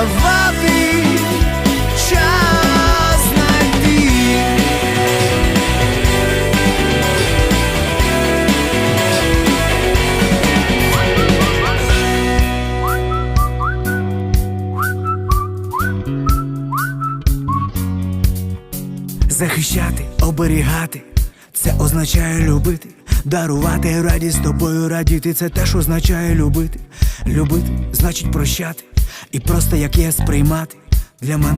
давати час знайти захищати, оберігати, це означає любити. Дарувати радість тобою радіти, це теж означає любити. Любити значить прощати і просто як є сприймати. Для мене